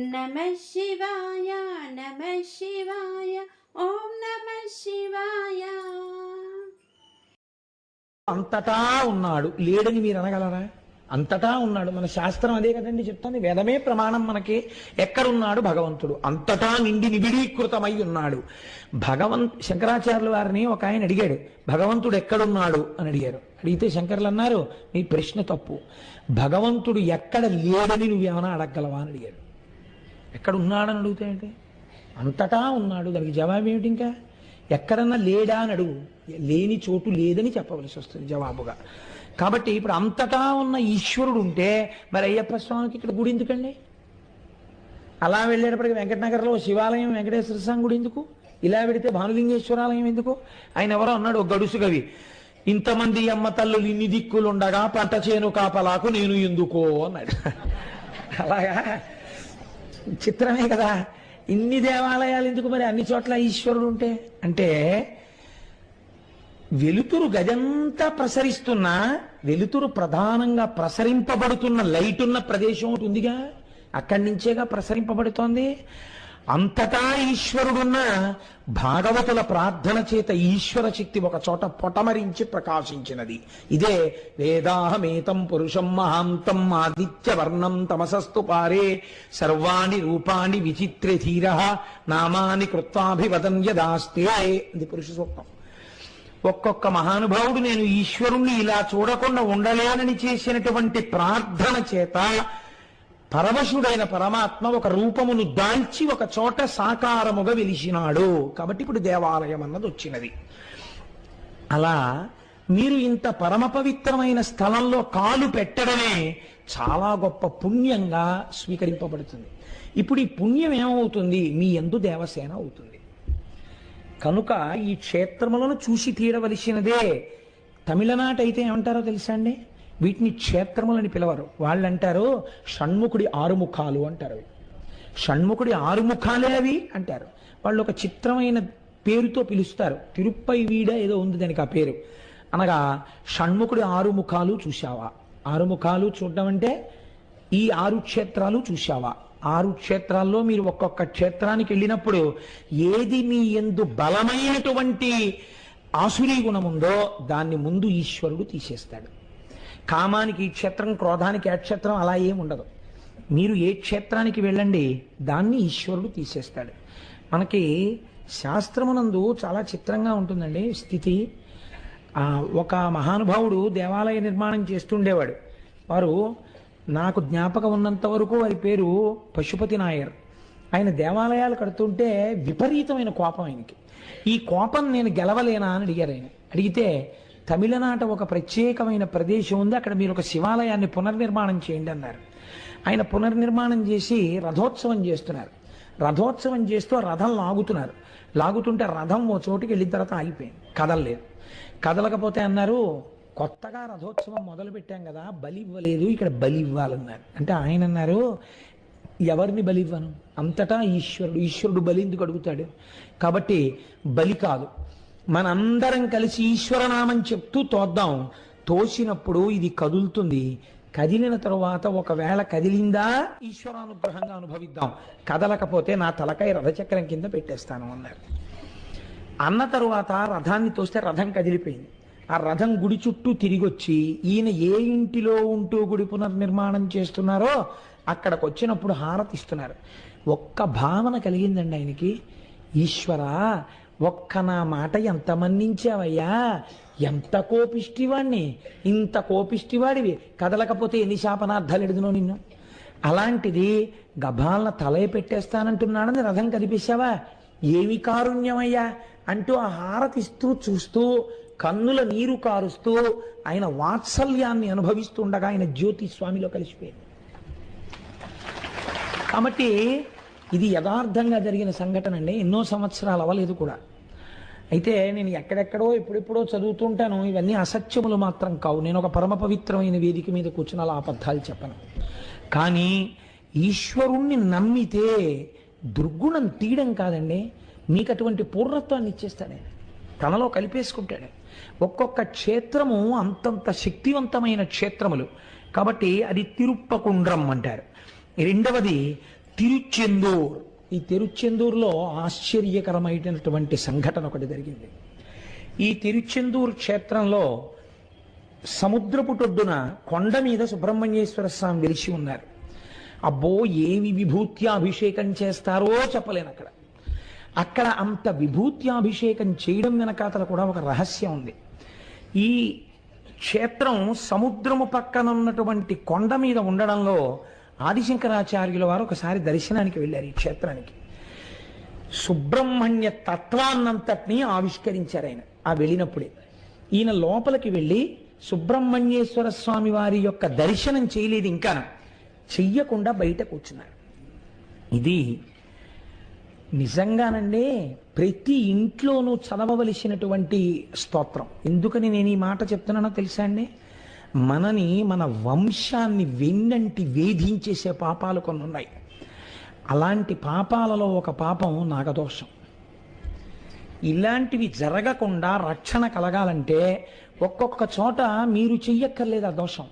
నమ శివాయ నమ శివాయ ఓం నమ శివాయ. అంతటా ఉన్నాడు. లేడని మీరు అనగలరా? అంతటా ఉన్నాడు. మన శాస్త్రం అదే కదండి చెప్తాను వేదమే ప్రమాణం మనకి. ఎక్కడున్నాడు? భగవంతుడు. అంతటా నిండి నిబిడీకృతమై ఉన్నాడు. భగవంత్ శంకరాచార్యుల వారిని ఒక ఆయన అడిగాడు. భగవంతుడు ఎక్కడున్నాడు? అని అడిగారు. అడిగితే శంకర్లు అన్నారు నీ ప్రశ్న తప్పు. భగవంతుడు ఎక్కడ లేడని నువ్వేమైనా అడగగలవా? అని అడిగాడు. ఎక్కడ ఉన్నాడని అడిగితే ఏంటి? అంతటా ఉన్నాడు. దానికి జవాబు ఏమిటి ఇంకా? ఎక్కడన్నా లేడా అని అడుగు. లేని చోటు లేదని చెప్పవలసి వస్తుంది జవాబుగా. కాబట్టి ఇప్పుడు అంతటా ఉన్న ఈశ్వరుడు ఉంటే మరి అయ్యప్ప స్వామికి ఇక్కడ గుడి ఎందుకండి? అలా వెళ్ళేటప్పటికి వెంకటనగర్లో శివాలయం వెంకటేశ్వర స్వామి గుడి ఎందుకు? ఇలా పెడితే భానులింగేశ్వరాలయం ఎందుకు? ఆయన ఎవరో అన్నాడు ఒక గడుసు కవి. ఇంతమంది అమ్మ తల్లులు ఇన్ని దిక్కులుండగా పంట చేను కాపలాకు నేను ఎందుకో అన్నాడు. అలాగా? చిత్రమే కదా. ఇన్ని దేవాలయాలు ఎందుకు మరి అన్ని చోట్ల ఈశ్వరుడు ఉంటే? అంటే వెలుతురు గదంతా ప్రసరిస్తున్నా వెలుతురు ప్రధానంగా ప్రసరింపబడుతున్న లైట్ ఉన్న ప్రదేశం ఒకటి ఉందిగా. అక్కడి నుంచేగా ప్రసరింపబడుతోంది. అంతటా ఈశ్వరుడున్న భాగవతుల ప్రార్థన చేత ఈశ్వర శక్తి ఒక చోట పొటమరించి ప్రకాశించినది. ఇదే వేదాహమేతం పురుషం మహాంతం ఆదిత్య వర్ణం తమసస్తు పారే సర్వాణి రూపాణి విచిత్ర ధీర నామాని కృత్వాభివదన్ యదాస్తే. ఇది పురుష సూక్తం. ఒక్కొక్క మహానుభావుడు నేను ఈశ్వరుణ్ణి ఇలా చూడకుండా ఉండలేనని చేసినటువంటి ప్రార్థన చేత పరమశుడైన పరమాత్మ ఒక రూపమును దాల్చి ఒక చోట సాకారముగా వెలిసినాడు. కాబట్టి ఇప్పుడు దేవాలయం అన్నది వచ్చినది. అలా మీరు ఇంత పరమ పవిత్రమైన స్థలంలో కాలు పెట్టడమే చాలా గొప్ప పుణ్యంగా స్వీకరింపబడుతుంది. ఇప్పుడు ఈ పుణ్యం ఏమవుతుంది? మీ ఎందు దేవసేన అవుతుంది. కనుక ఈ క్షేత్రములను చూసి తీరవలసినదే తమిళనాట అయితే ఏమంటారో తెలుసా అండి? వీటిని క్షేత్రములని పిలవరు. వాళ్ళు అంటారు షణ్ముఖుడి ఆరుముఖాలు అంటారు. అవి షణ్ముఖుడి ఆరుముఖాలే అవి అంటారు. వాళ్ళు ఒక చిత్రమైన పేరుతో పిలుస్తారు. తిరుప్పై వీడ ఏదో ఉంది దానికి ఆ పేరు. అనగా షణ్ముఖుడి ఆరుముఖాలు చూశావా? ఆరుముఖాలు చూడడం అంటే ఈ ఆరు క్షేత్రాలు చూశావా? ఆరు క్షేత్రాల్లో మీరు ఒక్కొక్క క్షేత్రానికి వెళ్ళినప్పుడు ఏది మీ ఎందు బలమైనటువంటి ఆసురీ గుణముందో దాన్ని ముందు ఈశ్వరుడు తీసేస్తాడు. కామానికి ఈ క్షేత్రం క్రోధానికి ఆ క్షేత్రం అలా ఏం ఉండదు. మీరు ఏ క్షేత్రానికి వెళ్ళండి దాన్ని ఈశ్వరుడు తీసేస్తాడు. మనకి శాస్త్రమునందు చాలా చిత్రంగా ఉంటుందండి స్థితి. ఒక మహానుభావుడు దేవాలయ నిర్మాణం చేస్తుండేవాడు. వారు నాకు జ్ఞాపకం ఉన్నంత వరకు వారి పేరు పశుపతి నాయర్. ఆయన దేవాలయాలు కడుతుంటే విపరీతమైన కోపం ఆయనకి. ఈ కోపం నేను గెలవలేనా అని అడిగారు ఆయన. అడిగితే తమిళనాట ఒక ప్రత్యేకమైన ప్రదేశం ఉంది. అక్కడ మీరు ఒక శివాలయాన్ని పునర్నిర్మాణం చేయండి అన్నారు. ఆయన పునర్నిర్మాణం చేసి రథోత్సవం చేస్తున్నారు. రథోత్సవం చేస్తూ రథం లాగుతున్నారు. లాగుతుంటే రథం ఓ చోటుకి వెళ్ళిన తర్వాత ఆగిపోయింది. కదలలేదు కదలకపోతే అన్నారు కొత్తగా రథోత్సవం మొదలు పెట్టాం కదా బలి ఇవ్వలేదు ఇక్కడ బలి ఇవ్వాలన్నారు. అంటే ఆయన అన్నారు ఎవరిని బలి ఇవ్వను? అంతటా ఈశ్వరుడు ఈశ్వరుడు బలి ఎందుకు అడుగుతాడు? కాబట్టి బలి కాదు. మనందరం కలిసి ఈశ్వరనామం చెప్తూ తోద్దాం. తోసినప్పుడు ఇది కదులుతుంది. కదిలిన తరువాత ఒకవేళ కదిలిందా ఈశ్వరానుగ్రహంగా అనుభవిద్దాం. కదలకపోతే నా తలకాయ రథచక్రం కింద పెట్టేస్తాను అన్నారు. అన్న తరువాత రథాన్ని తోస్తే రథం కదిలిపోయింది. ఆ రథం గుడి చుట్టూ తిరిగొచ్చి ఈయన ఏ ఇంటిలో ఉంటూ గుడి పునర్నిర్మాణం చేస్తున్నారో అక్కడికి వచ్చినప్పుడు హారతి ఇస్తున్నారు ఒక్క భావన కలిగిందండి ఆయనకి. ఈశ్వరా ఒక్క నా మాట ఎంత మన్నించావయ్యా? ఎంత కోపిష్టివాణ్ణి? ఇంత కోపిష్టివాడివి. కదలకపోతే ఎన్ని శాపనార్థాలు ఎడుదునో నిన్ను? అలాంటిది గభాలన తలయ పెట్టేస్తానంటున్నాడని రథం కదిపేశావా? ఏమి కారుణ్యమయ్యా? అంటూ ఆ హారతిస్తూ చూస్తూ కన్నుల నీరు కారుస్తూ ఆయన వాత్సల్యాన్ని అనుభవిస్తుండగా ఆయన జ్యోతి స్వామిలో కలిసిపోయింది. కాబట్టి ఇది యథార్థంగా జరిగిన సంఘటన అండి. ఎన్నో సంవత్సరాలు అవ్వలేదు కూడా. అయితే నేను ఎక్కడెక్కడో ఎప్పుడెప్పుడో చదువుతుంటాను. ఇవన్నీ అసత్యములు మాత్రం కావు. నేను ఒక పరమ పవిత్రమైన వేదిక మీద కూర్చుని అలా అబద్ధాలు చెప్పను. కానీ ఈశ్వరుణ్ణి నమ్మితే దుర్గుణం తీయడం కాదండి. మీకు అటువంటి పూర్ణత్వాన్ని ఇచ్చేస్తాడే. తనలో కలిపేసుకుంటాడు. ఒక్కొక్క క్షేత్రము అంతంత శక్తివంతమైన క్షేత్రములు. కాబట్టి అది తిరుప్పకుండ్రం అంటారు. రెండవది తిరుచెందూర్. ఈ తిరుచెందూరులో ఆశ్చర్యకరమైనటువంటి సంఘటన ఒకటి జరిగింది. ఈ తిరుచెందూరు క్షేత్రంలో సముద్రపుటొడ్డున కొండ మీద సుబ్రహ్మణ్యేశ్వర స్వామి వెలిసి ఉన్నారు. అబ్బో ఏమి విభూత్యాభిషేకం చేస్తారో చెప్పలేను అక్కడ. అక్కడ అంత విభూత్యాభిషేకం చేయడం వెనకాతల కూడా ఒక రహస్యం ఉంది. ఈ క్షేత్రం సముద్రము పక్కన ఉన్నటువంటి కొండ మీద ఉండడంలో ఆదిశంకరాచార్యుల వారు ఒకసారి దర్శనానికి వెళ్ళారు ఈ క్షేత్రానికి. సుబ్రహ్మణ్య తత్వాన్నంతటినీ ఆవిష్కరించారు ఆయన. ఆ వెళ్ళినప్పుడే. ఈయన లోపలికి వెళ్ళి సుబ్రహ్మణ్యేశ్వర స్వామి వారి యొక్క దర్శనం చేయలేదు ఇంకా. చెయ్యకుండా బయట కూర్చున్నారు. ఇది నిజంగానండి ప్రతి ఇంట్లోనూ చదవవలసినటువంటి స్తోత్రం. ఎందుకని నేను ఈ మాట చెప్తున్నానో తెలుసా అండి? మనని మన వంశాన్ని వెన్నంటి వేధించేసే పాపాలు కొన్ని ఉన్నాయి అలాంటి పాపాలలో ఒక పాపం నాగదోషం. ఇలాంటివి జరగకుండా రక్షణ కలగాలంటే ఒక్కొక్క చోట మీరు చెయ్యక్కర్లేదు ఆ దోషం.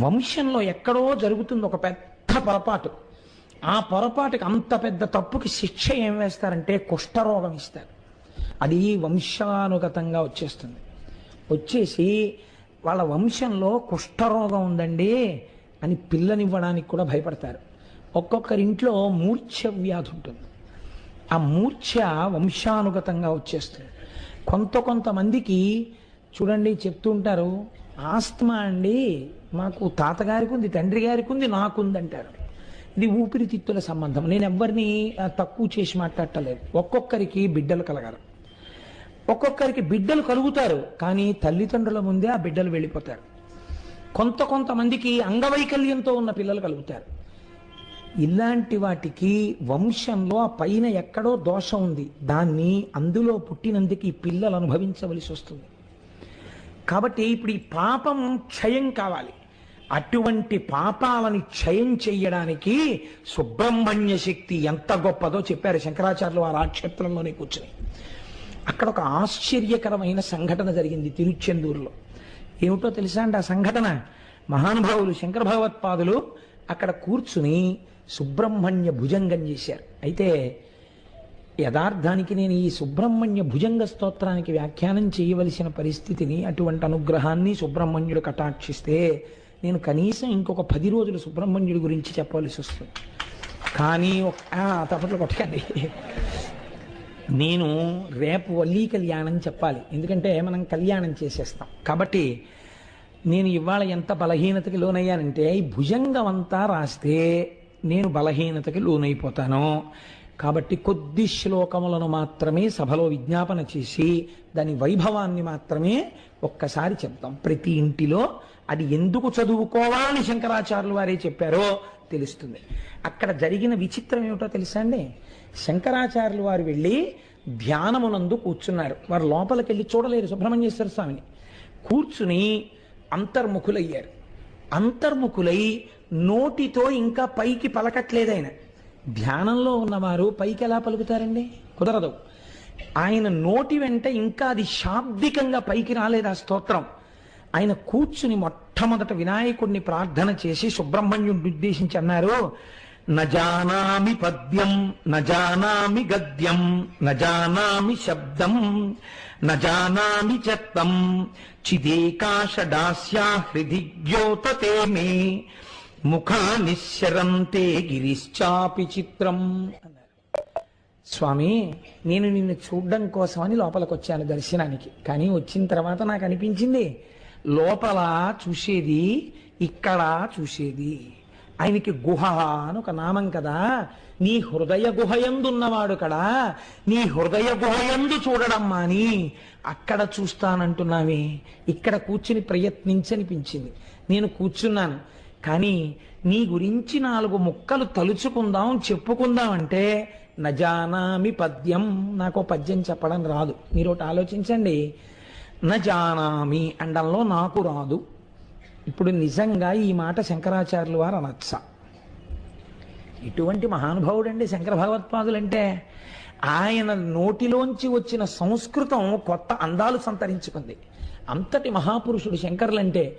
వంశంలో ఎక్కడో జరుగుతుంది ఒక పెద్ద పొరపాటు. ఆ పొరపాటుకి అంత పెద్ద తప్పుకి శిక్ష ఏం వేస్తారంటే కుష్ఠరోగం ఇస్తారు. అది వంశానుగతంగా వచ్చేస్తుంది. వచ్చేసి వాళ్ళ వంశంలో కుష్ఠరోగం ఉందండి అని పిల్లనివ్వడానికి కూడా భయపడతారు. ఒక్కొక్కరి ఇంట్లో మూర్ఛ వ్యాధి ఉంటుంది. ఆ మూర్ఛ వంశానుగతంగా వచ్చేస్తుంది. కొంత కొంతమందికి చూడండి చెప్తూ ఉంటారు ఆస్తమా అండి? మాకు తాతగారికి ఉంది తండ్రి గారికి ఉంది నాకుంది అంటారు ఇది ఊపిరితిత్తుల సంబంధం. నేను ఎవరిని తక్కువ చేసి మాట్లాడటలేదు ఒక్కొక్కరికి బిడ్డలు కలగరు ఒక్కొక్కరికి బిడ్డలు కలుగుతారు కానీ తల్లిదండ్రుల ముందే ఆ బిడ్డలు వెళ్ళిపోతారు. కొంత కొంతమందికి అంగవైకల్యంతో ఉన్న పిల్లలు కలుగుతారు. ఇలాంటి వాటికి వంశంలో ఆ పైన ఎక్కడో దోషం ఉంది. దాన్ని అందులో పుట్టినందుకు ఈ పిల్లలు అనుభవించవలసి వస్తుంది. కాబట్టి ఇప్పుడు ఈ పాపం క్షయం కావాలి. అటువంటి పాపాలని క్షయం చెయ్యడానికి సుబ్రహ్మణ్య శక్తి ఎంత గొప్పదో చెప్పారు శంకరాచార్యులు ఆ క్షేత్రంలోనే కూర్చుని. అక్కడ ఒక ఆశ్చర్యకరమైన సంఘటన జరిగింది తిరుచెందూరులో. ఏమిటో తెలుసా అండి ఆ సంఘటన? మహానుభావులు శంకర భగవత్పాదులు అక్కడ కూర్చుని సుబ్రహ్మణ్య భుజంగం చేశారు. అయితే యథార్థానికి నేను ఈ సుబ్రహ్మణ్య భుజంగ స్తోత్రానికి వ్యాఖ్యానం చేయవలసిన పరిస్థితిని అటువంటి అనుగ్రహాన్ని సుబ్రహ్మణ్యుడు కటాక్షిస్తే నేను కనీసం ఇంకొక పది రోజులు సుబ్రహ్మణ్యుడి గురించి చెప్పవలసి వస్తుంది. కానీ ఒక తప్పట్లు కొట్టకండి. నేను రేపు వల్లీ కళ్యాణం చెప్పాలి. ఎందుకంటే మనం కళ్యాణం చేసేస్తాం. కాబట్టి నేను ఇవాళ ఎంత బలహీనతకి లోనయ్యానంటే ఈ భుజంగం అంతా రాస్తే నేను బలహీనతకి లోనైపోతాను. కాబట్టి కొద్ది శ్లోకములను మాత్రమే సభలో విజ్ఞాపన చేసి దాని వైభవాన్ని మాత్రమే ఒక్కసారి చెప్తాం. ప్రతి ఇంటిలో అది ఎందుకు చదువుకోవాలని శంకరాచార్యులు వారే చెప్పారో తెలుస్తుంది. అక్కడ జరిగిన విచిత్రం ఏమిటో తెలుసా అండి? శంకరాచార్యులు వారు వెళ్ళి ధ్యానమునందు కూర్చున్నారు. వారు లోపలికి వెళ్ళి చూడలేరు సుబ్రహ్మణ్యేశ్వర స్వామిని. కూర్చుని అంతర్ముఖులయ్యారు. అంతర్ముఖులై నోటితో ఇంకా పైకి పలకట్లేదు ఆయన. ధ్యానంలో ఉన్నవారు పైకి ఎలా పలుకుతారండి? కుదరదు. ఆయన నోటి వెంట ఇంకా అది శాబ్దికంగా పైకి రాలేదు ఆ స్తోత్రం. ఆయన కూర్చుని మొట్టమొదట వినాయకుడిని ప్రార్థన చేసి సుబ్రహ్మణ్యుడిని ఉద్దేశించి అన్నారు నజానామి పద్యం నజానామి గద్యం నజానామి శబ్దం నజానామి చత్తం చిదేకాశడాస్యా హృది ద్యోతతే మే ముఖా నిశ్చరంతే గిరిశ్చాపి చిత్రం. స్వామి నేను నిన్ను చూడడం కోసమని లోపలికి వచ్చాను దర్శనానికి. కానీ వచ్చిన తర్వాత నాకు అనిపించింది లోపల చూసేది ఇక్కడ చూసేది. ఆయనకి గుహ అని ఒక నామం కదా. నీ హృదయ గుహయందున్నవాడు కదా? నీ హృదయ గుహయందు చూడడం మాని అక్కడ చూస్తానంటున్నావే. ఇక్కడ కూర్చుని ప్రయత్నించనిపించింది. నేను కూర్చున్నాను. కానీ నీ గురించి నాలుగు ముక్కలు తలుచుకుందాం చెప్పుకుందాం అంటే నజానామి పద్యం నాకు పద్యం చెప్పడం రాదు. మీరు ఒకటి ఆలోచించండి. నజానామి అండంలో నాకు రాదు. ఇప్పుడు నిజంగా ఈ మాట శంకరాచార్యులు వారు అనొచ్చ. ఇటువంటి మహానుభావుడండి శంకర భగవత్పాదులంటే ఆయన నోటిలోంచి వచ్చిన సంస్కృతం కొత్త అందాలు సంతరించుకుంది. అంతటి మహాపురుషుడు శంకరులంటే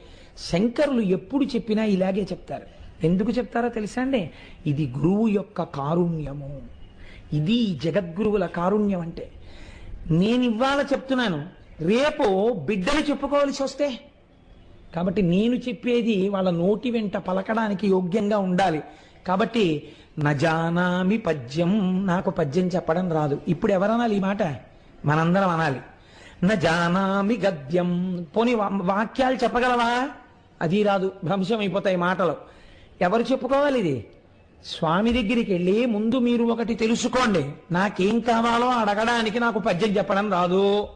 శంకరులు ఎప్పుడు చెప్పినా ఇలాగే చెప్తారు. ఎందుకు చెప్తారో తెలుసా అండి? ఇది గురువు యొక్క కారుణ్యము. ఇది జగద్గురువుల కారుణ్యం అంటే నేను ఇవాళ చెప్తున్నాను రేపు బిడ్డలు చెప్పుకోవాల్సి వస్తే కాబట్టి నేను చెప్పేది వాళ్ళ నోటి వెంట పలకడానికి యోగ్యంగా ఉండాలి. కాబట్టి నజానామి పద్యం నాకు పద్యం చెప్పడం రాదు. ఇప్పుడు ఎవరనాలి ఈ మాట? మనందరం అనాలి. నజానామి గద్యం. పోని వాక్యాలు చెప్పగలవా? అది రాదు. భ్రంశం అయిపోతాయి మాటలు. ఎవరు చెప్పుకోవాలి ఇది? స్వామి దగ్గరికి వెళ్ళి ముందు మీరు ఒకటి తెలుసుకోండి. నాకేం కావాలో అడగడానికి నాకు పద్యం చెప్పడం రాదు.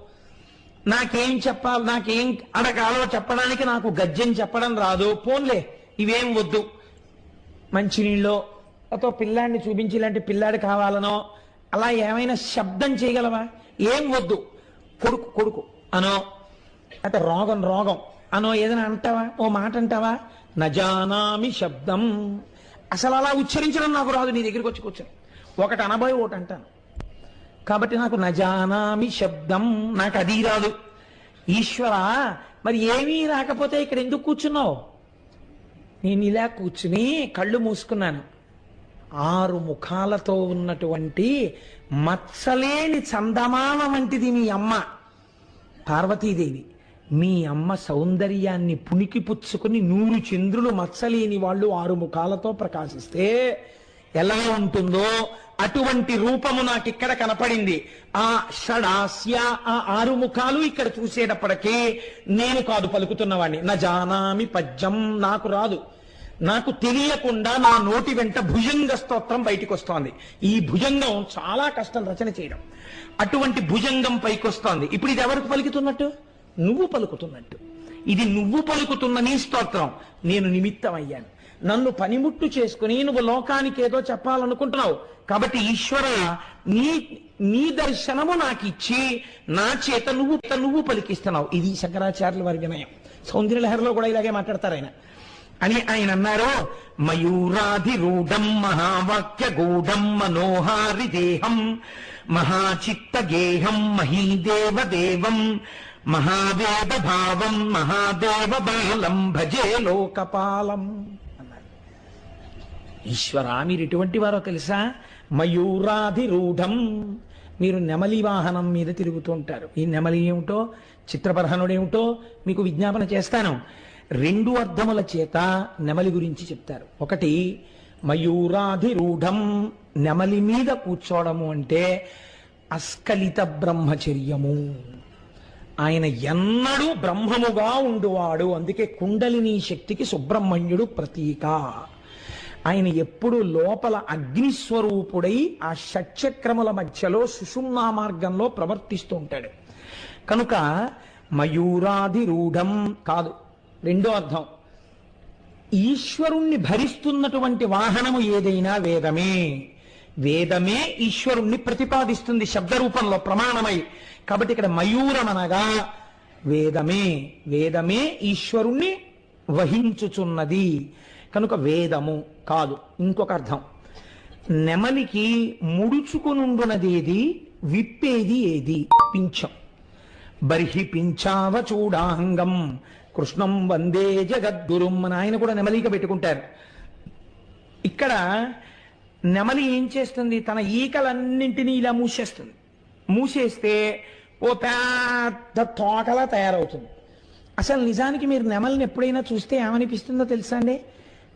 నాకేం చెప్పాలి నాకేం అడగాలో చెప్పడానికి నాకు గద్యం చెప్పడం రాదు. పోన్లే ఇవేం వద్దు. మంచినీళ్ళు అతో పిల్లాడిని చూపించి ఇలాంటి పిల్లాడు కావాలనో అలా ఏమైనా శబ్దం చేయగలవా? ఏం వద్దు. కొడుకు కొడుకు అనో అయితే రోగం రోగం అనో ఏదైనా అంటావా? ఓ మాట అంటావా? నజానామి శబ్దం. అసలు అలా ఉచ్చరించడం నాకు రాదు నీ దగ్గరికి వచ్చి కూర్చొని ఒకటి అనబోయి ఒకటి అంటాను. కాబట్టి నాకు నజానామి శబ్దం నాకు అది రాదు. ఈశ్వర మరి ఏమీ రాకపోతే ఇక్కడ ఎందుకు కూర్చున్నావు? నేను ఇలా కూర్చుని కళ్ళు మూసుకున్నాను. ఆరు ముఖాలతో ఉన్నటువంటి మచ్చలేని చందమామ వంటిది మీ అమ్మ. పార్వతీదేవి మీ అమ్మ సౌందర్యాన్ని పుణికి పుచ్చుకుని నూరు చంద్రులు మచ్చలేని వాళ్ళు ఆరు ముఖాలతో ప్రకాశిస్తే ఎలా ఉంటుందో అటువంటి రూపము నాకు ఇక్కడ కనపడింది. ఆ షడాస్య ఆ ఆరు ముఖాలు ఇక్కడ చూసేటప్పటికీ నేను కాదు పలుకుతున్నవాడిని నా జానామి పద్యం నాకు రాదు. నాకు తెలియకుండా నా నోటి వెంట భుజంగ స్తోత్రం బయటికి వస్తోంది ఈ భుజంగం చాలా కష్టం రచన చేయడం. అటువంటి భుజంగం పైకి వస్తోంది ఇప్పుడు ఇది ఎవరికి పలుకుతున్నట్టు? నువ్వు పలుకుతున్నట్టు. ఇది నువ్వు పలుకుతున్న నీ స్తోత్రం. నేను నిమిత్తం అయ్యాను నన్ను పనిముట్టు చేసుకుని నువ్వు లోకానికి ఏదో చెప్పాలనుకుంటున్నావు. కాబట్టి ఈశ్వర నీ నీ దర్శనము నాకు ఇచ్చి నా చేత నువ్వు నువ్వు పలికిస్తున్నావు. ఇది శంకరాచార్యుల వారి వినయం. సౌందర్యలహరిలో కూడా ఇలాగే మాట్లాడతారు ఆయన. అని ఆయన అన్నారు మయూరాధిరూఢం మహావాక్య గూఢం మనోహారి దేహం మహాచిత్త గేహం మహీదేవ దేవం మహావేద భావం మహాదేవ బాలం భజే లోకపాలం. ఈశ్వరా మీరు ఎటువంటి వారో తెలుసా? మయూరాధిరూఢం. మీరు నెమలి వాహనం మీద తిరుగుతూ ఉంటారు. ఈ నెమలి ఏమిటో చిత్రపర్హనుడేమిటో మీకు విజ్ఞాపన చేస్తాను. రెండు అర్థముల చేత నెమలి గురించి చెప్తారు. ఒకటి మయూరాధిరూఢం. నెమలి మీద కూర్చోవడము అంటే అస్కలిత బ్రహ్మచర్యము. ఆయన ఎన్నడూ బ్రహ్మముగా ఉండువాడు. అందుకే కుండలిని శక్తికి సుబ్రహ్మణ్యుడు ప్రతీక. ఆయన ఎప్పుడు లోపల అగ్నిస్వరూపుడై ఆ షట్చక్రముల మధ్యలో సుషుమ్నా మార్గంలో ప్రవర్తిస్తూ ఉంటాడు. కనుక మయూరాధిరూఢం కాదు. రెండో అర్థం. ఈశ్వరుణ్ణి భరిస్తున్నటువంటి వాహనము ఏదైనా వేదమే. వేదమే ఈశ్వరుణ్ణి ప్రతిపాదిస్తుంది శబ్ద రూపంలో ప్రమాణమై. కాబట్టి ఇక్కడ మయూరమనగా వేదమే. వేదమే ఈశ్వరుణ్ణి వహించుచున్నది. కనుక వేదము కాదు. ఇంకొక అర్థం. నెమలికి ముడుచుకునుండునదేది విప్పేది ఏది? పింఛం. బర్హి పించావ చూడాంగం కృష్ణం వందే జగద్గురుం అని ఆయన కూడా నెమలిక పెట్టుకుంటారు. ఇక్కడ నెమలి ఏం చేస్తుంది? తన ఈకలన్నింటినీ ఇలా మూసేస్తుంది. మూసేస్తే ఓ పెద్ద తోటలా తయారవుతుంది. అసలు నిజానికి మీరు నెమలిని ఎప్పుడైనా చూస్తే ఏమనిపిస్తుందో తెలుసా అండి?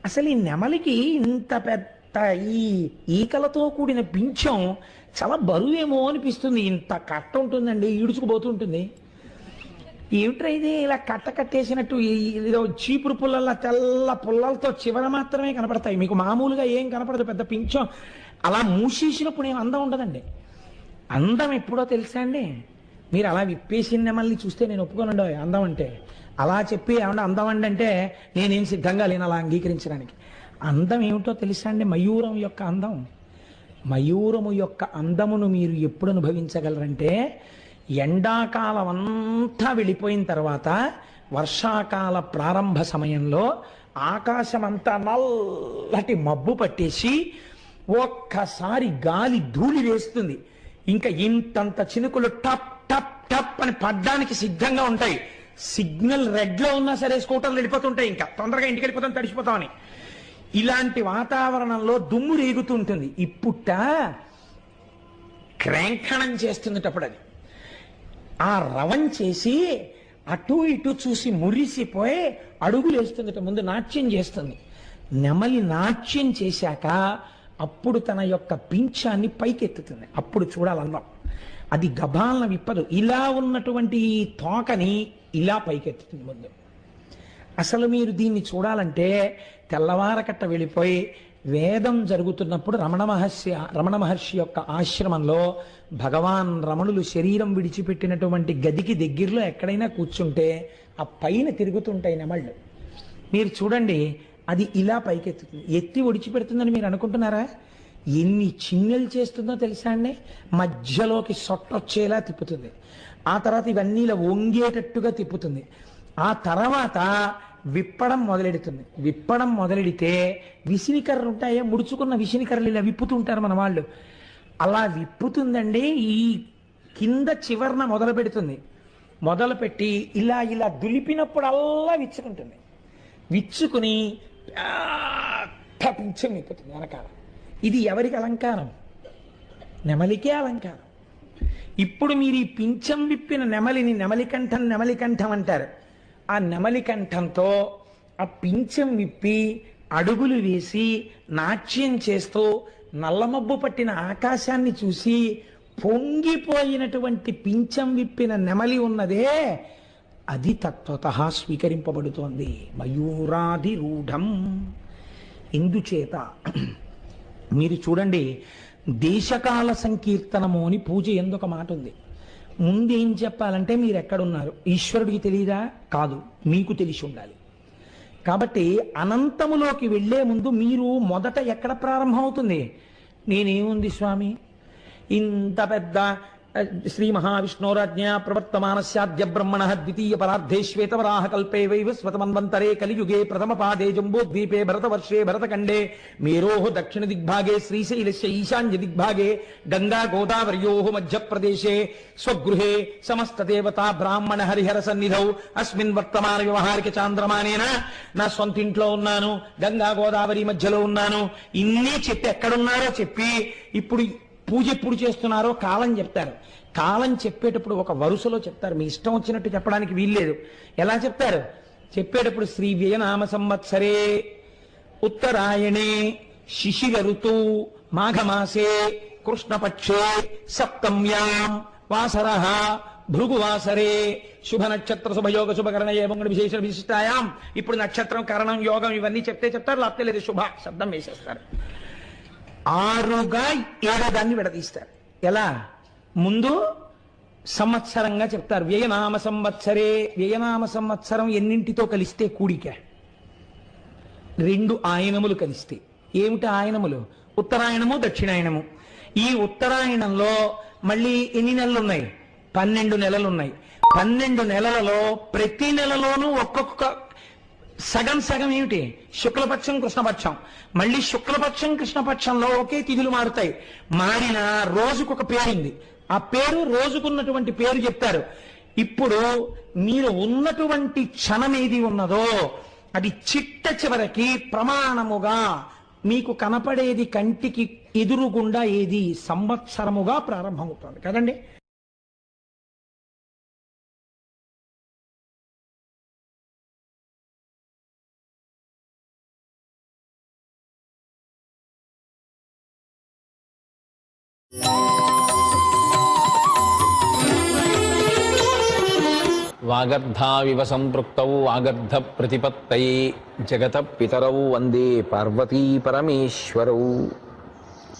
అసలు ఈ నెమలికి ఇంత పెద్ద ఈ ఈకలతో కూడిన పింఛం చాలా బరువేమో అనిపిస్తుంది. ఇంత కట్ట ఉంటుందండి ఈడుచుకుపోతుంటుంది. ఏమిట్రా ఇది? ఇలా కట్ట కట్టేసినట్టు ఏదో చీపురు పుల్లల తెల్ల పుల్లలతో చివర మాత్రమే కనపడతాయి. మీకు మామూలుగా ఏం కనపడదు పెద్ద పింఛం. అలా మూసేసినప్పుడు ఏం అందం ఉండదండి. అందం ఎప్పుడో తెలుసా అండి? మీరు అలా విప్పేసిన నెమల్ని చూస్తే నేను ఒప్పుకోనండి అందం అంటే. అలా చెప్పి ఏమన్నా అందం అండి అంటే నేనేం సిద్ధంగా లేను అలా అంగీకరించడానికి. అందం ఏమిటో తెలుసా అండి? మయూరం యొక్క అందం. మయూరము యొక్క అందమును మీరు ఎప్పుడు అనుభవించగలరంటే ఎండాకాలం అంతా వెళ్ళిపోయిన తర్వాత వర్షాకాల ప్రారంభ సమయంలో ఆకాశం అంతా నల్లటి మబ్బు పట్టేసి ఒక్కసారి గాలి ధూళి వేస్తుంది. ఇంకా ఇంతంత చినుకులు టప్ టప్ టప్ అని పడ్డానికి సిద్ధంగా ఉంటాయి. సిగ్నల్ రెడ్లో ఉన్నా సరే స్కూటర్లు వెళ్ళిపోతుంటాయి ఇంకా. తొందరగా ఇంటికి వెళ్ళిపోతాం తడిచిపోతామని ఇలాంటి వాతావరణంలో దుమ్ము రేగుతుంటుంది. ఇప్పుట క్రేంఖణం చేస్తున్నటప్పుడు అది. ఆ రవం చేసి అటు ఇటు చూసి మురిసిపోయి అడుగులు వేస్తుందట ముందు నాట్యం చేస్తుంది. నెమలి నాట్యం చేశాక అప్పుడు తన యొక్క పింఛాన్ని పైకెత్తుతుంది. అప్పుడు చూడాలన్నాం అది గభాలను విప్పదు. ఇలా ఉన్నటువంటి ఈ తోకని ఇలా పైకెత్తుతుంది ముందు. అసలు మీరు దీన్ని చూడాలంటే తెల్లవారకట్ట వెళ్ళిపోయి వేదం జరుగుతున్నప్పుడు రమణ మహర్షి రమణ మహర్షి యొక్క ఆశ్రమంలో భగవాన్ రమణులు శరీరం విడిచిపెట్టినటువంటి గదికి దగ్గరలో ఎక్కడైనా కూర్చుంటే ఆ పైన తిరుగుతుంటాయి నెమళ్ళు. మీరు చూడండి అది ఇలా పైకెత్తుతుంది. ఎత్తి ఒడిచిపెడుతుందని మీరు అనుకుంటున్నారా? ఎన్ని చిన్నెలు చేస్తుందో తెలుసా అండి? మధ్యలోకి సొట్టొచ్చేలా తిప్పుతుంది. ఆ తర్వాత ఇవన్నీ ఇలా వంగేటట్టుగా తిప్పుతుంది ఆ తర్వాత విప్పడం మొదలెడుతుంది విప్పడం మొదలెడితే విసినికర్రలు ఉంటాయో ముడుచుకున్న విసినికర్రలు ఇలా విప్పుతుంటారు మన వాళ్ళు అలా విప్పుతుందండి ఈ కింద చివరన మొదలు పెడుతుంది మొదలు పెట్టి ఇలా ఇలా దులిపినప్పుడల్లా విచ్చుకుంటుంది విచ్చుకుని పెద్ద పింఛం విప్పుతుంది వెనకాల ఇది ఎవరికి అలంకారం నెమలికే అలంకారం ఇప్పుడు మీరు ఈ పింఛం విప్పిన నెమలిని నెమలికంఠం నెమలికంఠం అంటారు. ఆ నెమలికంఠంతో ఆ పింఛం విప్పి అడుగులు వేసి నాట్యం చేస్తూ నల్లమబ్బు పట్టిన ఆకాశాన్ని చూసి పొంగిపోయినటువంటి పింఛం విప్పిన నెమలి ఉన్నదే అది తత్వత స్వీకరింపబడుతోంది. మయూరాధిరూఢం. ఎందుచేత మీరు చూడండి దేశకాల సంకీర్తనము అని పూజ ఎందుక మాట ఉంది? ముందు ఏం చెప్పాలంటే మీరు ఎక్కడున్నారు ఈశ్వరుడికి తెలియదా కాదు మీకు తెలిసి ఉండాలి. కాబట్టి అనంతములోకి వెళ్ళే ముందు మీరు మొదట ఎక్కడ ప్రారంభమవుతుంది? నేనేముంది స్వామి? ఇంత పెద్ద శ్రీ మహావిష్ణోరాజ్ఞా ప్రవర్తమానస్యాద్య బ్రహ్మణ ద్వితీయ పరార్థే శ్వేతవరాహ కల్పే వైవ స్వతమన్వంతరే కలియుగే ప్రథమ పాదే జంబోద్వీపే భరతవర్షే భరతఖండే మేరోః దక్షిణ దిగ్భాగే శ్రీశైలస్య ఈశాన్య దిగ్భాగే గంగా గోదావర్యో మధ్యప్రదేశే స్వగృహే సమస్తదేవతా బ్రాహ్మణ హరిహర సన్నిధౌ అస్మిన్ వర్తమాన వ్యవహారిక చాంద్రమానేన నా సొంత ఇంట్లో ఉన్నాను గంగా గోదావరి మధ్యలో ఉన్నాను ఇన్ని చెప్పి ఎక్కడున్నారో చెప్పి ఇప్పుడు పూజ ఎప్పుడు చేస్తున్నారో కాలం చెప్తారు. కాలం చెప్పేటప్పుడు ఒక వరుసలో చెప్తారు. మీ ఇష్టం వచ్చినట్టు చెప్పడానికి వీల్లేదు. ఎలా చెప్తారు? చెప్పేటప్పుడు శ్రీ వ్యయనామ సంవత్సరే ఉత్తరాయణే శిశిర ఋతు మాఘమాసే కృష్ణపక్షే సప్తమ్యాం వాసర భృగువాసరే శుభ నక్షత్ర శుభయోగ శుభకరణ ఏమంగళ విశేష విశిష్టాయాం. ఇప్పుడు నక్షత్రం కరణం యోగం ఇవన్నీ చెప్తే చెప్తారు. లేకపోతే లేదు శుభ శబ్దం వేసేస్తారు. ఆరుగా ఏడాదాన్ని విడదీస్తారు. ఎలా? ముందు సంవత్సరంగా చెప్తారు. వ్యయనామ సంవత్సరే వ్యయనామ సంవత్సరం ఎన్నింటితో కలిస్తే కూడిక? రెండు ఆయనములు కలిస్తే. ఏమిటి ఆయనములు? ఉత్తరాయణము దక్షిణాయనము. ఈ ఉత్తరాయణంలో మళ్ళీ ఎన్ని నెలలు ఉన్నాయి పన్నెండు నెలలు ఉన్నాయి పన్నెండు నెలలలో ప్రతి నెలలోనూ ఒక్కొక్క సగం సగం ఏమిటి? శుక్లపక్షం కృష్ణపక్షం. మళ్ళీ శుక్లపక్షం కృష్ణపక్షంలో ఒకే తిథులు మారుతాయి. మారిన రోజుకొక పేరుంది. ఆ పేరు రోజుకున్నటువంటి పేరు చెప్తారు. ఇప్పుడు మీరు ఉన్నటువంటి క్షణం ఏది ఉన్నదో అది చిట్ట చివరికి ప్రమాణముగా మీకు కనపడేది కంటికి ఎదురుగుండా ఏది? సంవత్సరముగా ప్రారంభమవుతుంది. కదండి? వాగర్ధావివ సంపృక్తౌ వాగర్ధ ప్రతిపత్తై జగత పితరవు వందే పార్వతీ పరమేశ్వరవు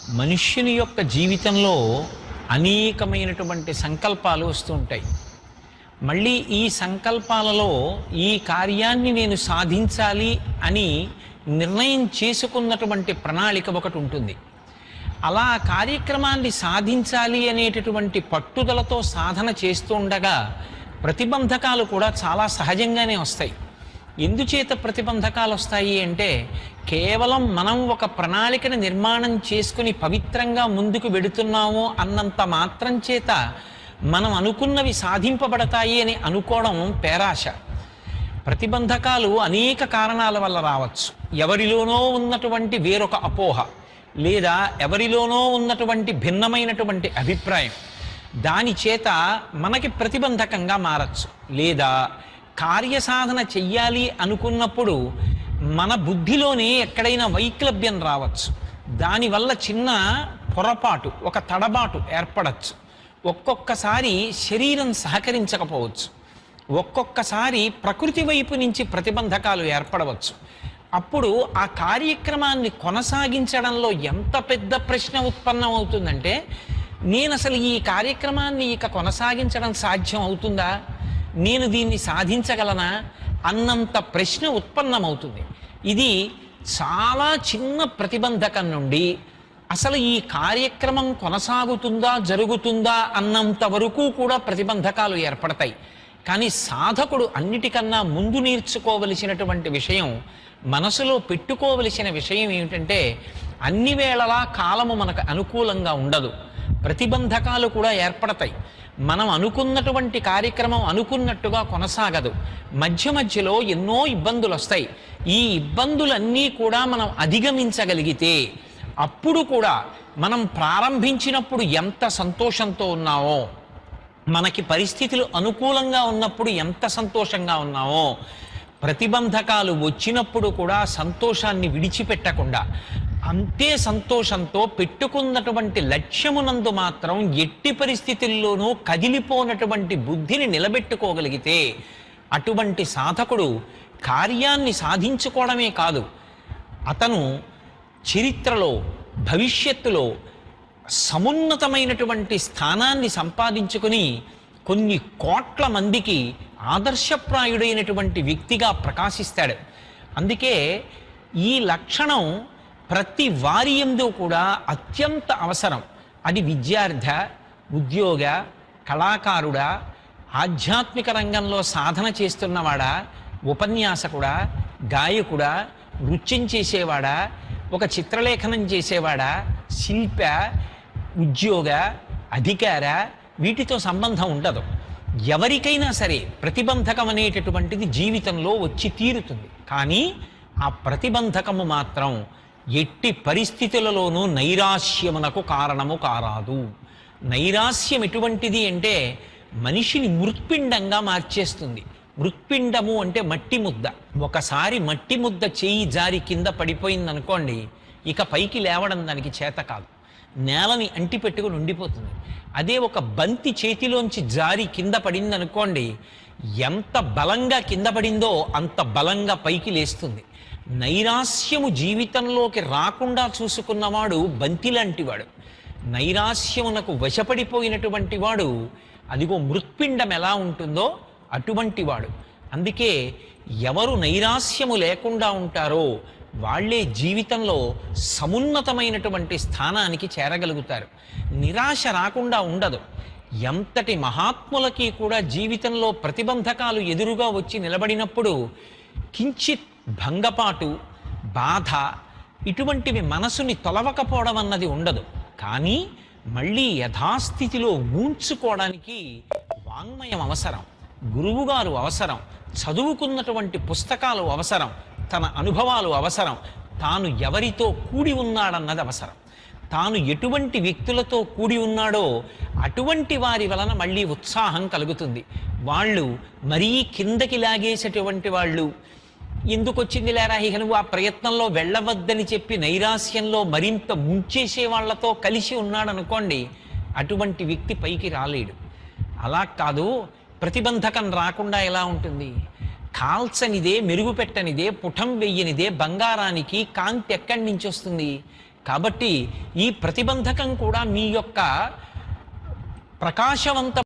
మనుష్యుని యొక్క జీవితంలో అనేకమైనటువంటి సంకల్పాలు వస్తూ ఉంటాయి. మళ్ళీ ఈ సంకల్పాలలో ఈ కార్యాన్ని నేను సాధించాలి అని నిర్ణయం చేసుకున్నటువంటి ప్రణాళిక ఒకటి ఉంటుంది. అలా కార్యక్రమాన్ని సాధించాలి అనేటటువంటి పట్టుదలతో సాధన చేస్తూ ఉండగా ప్రతిబంధకాలు కూడా చాలా సహజంగానే వస్తాయి. ఎందుచేత ప్రతిబంధకాలు వస్తాయి అంటే కేవలం మనం ఒక ప్రణాళికను నిర్మాణం చేసుకుని పవిత్రంగా ముందుకు వెడుతున్నాము అన్నంత మాత్రం చేత మనం అనుకున్నవి సాధింపబడతాయి అని అనుకోవడం పేరాశ. ప్రతిబంధకాలు అనేక కారణాల వల్ల రావచ్చు. ఎవరిలోనో ఉన్నటువంటి వేరొక అపోహ లేదా ఎవరిలోనో ఉన్నటువంటి భిన్నమైనటువంటి అభిప్రాయం. దాని చేత మనకి ప్రతిబంధకంగా మారచ్చు. లేదా కార్యసాధన చెయ్యాలి అనుకున్నప్పుడు మన బుద్ధిలోనే ఎక్కడైనా వైక్లభ్యం రావచ్చు. దానివల్ల చిన్న పొరపాటు ఒక తడబాటు ఏర్పడచ్చు. ఒక్కొక్కసారి శరీరం సహకరించకపోవచ్చు. ఒక్కొక్కసారి ప్రకృతి వైపు నుంచి ప్రతిబంధకాలు ఏర్పడవచ్చు. అప్పుడు ఆ కార్యక్రమాన్ని కొనసాగించడంలో ఎంత పెద్ద ప్రశ్న ఉత్పన్నం అవుతుందంటే నేను అసలు ఈ కార్యక్రమాన్ని ఇక కొనసాగించడం సాధ్యం అవుతుందా? నేను దీన్ని సాధించగలనా? అన్నంత ప్రశ్న ఉత్పన్నమవుతుంది. ఇది చాలా చిన్న ప్రతిబంధకం నుండి అసలు ఈ కార్యక్రమం కొనసాగుతుందా జరుగుతుందా అన్నంత వరకు కూడా ప్రతిబంధకాలు ఏర్పడతాయి. కానీ సాధకుడు అన్నిటికన్నా ముందు నేర్చుకోవలసినటువంటి విషయం మనసులో పెట్టుకోవలసిన విషయం ఏమిటంటే అన్ని వేళలా కాలము మనకు అనుకూలంగా ఉండదు. ప్రతిబంధకాలు కూడా ఏర్పడతాయి. మనం అనుకున్నటువంటి కార్యక్రమం అనుకున్నట్టుగా కొనసాగదు. మధ్య మధ్యలో ఎన్నో ఇబ్బందులు వస్తాయి ఈ ఇబ్బందులన్నీ కూడా మనం అధిగమించగలిగితే అప్పుడు కూడా మనం ప్రారంభించినప్పుడు ఎంత సంతోషంతో ఉన్నామో మనకి పరిస్థితులు అనుకూలంగా ఉన్నప్పుడు ఎంత సంతోషంగా ఉన్నామో ప్రతిబంధకాలు వచ్చినప్పుడు కూడా సంతోషాన్ని విడిచిపెట్టకుండా అంతే సంతోషంతో పెట్టుకున్నటువంటి లక్ష్యమునందు మాత్రం ఎట్టి పరిస్థితుల్లోనూ కదిలిపోనటువంటి బుద్ధిని నిలబెట్టుకోగలిగితే అటువంటి సాధకుడు కార్యాన్ని సాధించుకోవడమే కాదు. అతను చరిత్రలో భవిష్యత్తులో సమున్నతమైనటువంటి స్థానాన్ని సంపాదించుకుని కొన్ని కోట్ల మందికి ఆదర్శప్రాయుడైనటువంటి వ్యక్తిగా ప్రకాశిస్తాడు. అందుకే ఈ లక్షణం ప్రతి వారి ఎందు కూడా అత్యంత అవసరం. అది విద్యార్థ ఉద్యోగ కళాకారుడా ఆధ్యాత్మిక రంగంలో సాధన చేస్తున్నవాడా ఉపన్యాసకుడా గాయకుడా నృత్యం చేసేవాడా ఒక చిత్రలేఖనం చేసేవాడా శిల్ప ఉద్యోగ అధికార వీటితో సంబంధం ఉండదు. ఎవరికైనా సరే ప్రతిబంధకం అనేటటువంటిది జీవితంలో వచ్చి తీరుతుంది. కానీ ఆ ప్రతిబంధకము మాత్రం ఎట్టి పరిస్థితులలోనూ నైరాశ్యమునకు కారణము కారాదు. నైరాస్యం ఎటువంటిది అంటే మనిషిని మృత్పిండంగా మార్చేస్తుంది. మృత్పిండము అంటే మట్టి ముద్ద. ఒకసారి మట్టి ముద్ద చేయి జారి కింద పడిపోయింది అనుకోండి ఇక పైకి లేవడం దానికి చేత కాదు. నేలని అంటి పెట్టుకుని ఉండిపోతుంది. అదే ఒక బంతి చేతిలోంచి జారి కింద పడింది అనుకోండి ఎంత బలంగా కింద పడిందో అంత బలంగా పైకి లేస్తుంది. నైరాస్యము జీవితంలోకి రాకుండా చూసుకున్నవాడు బంతి లాంటివాడు నైరాస్యమునకు వశపడిపోయినటువంటి వాడు అదిగో మృత్పిండం ఎలా ఉంటుందో అటువంటి వాడు అందుకే ఎవరు నైరాస్యము లేకుండా ఉంటారో వాళ్ళే జీవితంలో సమున్నతమైనటువంటి స్థానానికి చేరగలుగుతారు. నిరాశ రాకుండా ఉండదు. ఎంతటి మహాత్ములకి కూడా జీవితంలో ప్రతిబంధకాలు ఎదురుగా వచ్చి నిలబడినప్పుడు కించిత్ భంగపాటు బాధ ఇటువంటివి మనసుని తొలవకపోవడం అన్నది ఉండదు. కానీ మళ్ళీ యథాస్థితిలో ఊంచుకోవడానికి వాంగ్మయం అవసరం గురువుగారు అవసరం చదువుకున్నటువంటి పుస్తకాలు అవసరం తన అనుభవాలు అవసరం తాను ఎవరితో కూడి ఉన్నాడన్నది అవసరం. తాను ఎటువంటి వ్యక్తులతో కూడి ఉన్నాడో అటువంటి వారి వలన మళ్ళీ ఉత్సాహం కలుగుతుంది. వాళ్ళు మరీ కిందకి లాగేసేటువంటి వాళ్ళు ఎందుకు వచ్చింది లేరా? ఇక నువ్వు ఆ ప్రయత్నంలో వెళ్ళవద్దని చెప్పి నైరాస్యంలో మరింత ముంచేసే వాళ్ళతో కలిసి ఉన్నాడనుకోండి అటువంటి వ్యక్తి పైకి రాలేడు. అలా కాదు ప్రతిబంధకం రాకుండా ఎలా ఉంటుంది? కాల్చనిదే మెరుగుపెట్టనిదే పుటం వెయ్యనిదే బంగారానికి కాంతి ఎక్కడి నుంచి వస్తుంది? కాబట్టి ఈ ప్రతిబంధకం కూడా మీ యొక్క ప్రకాశవంత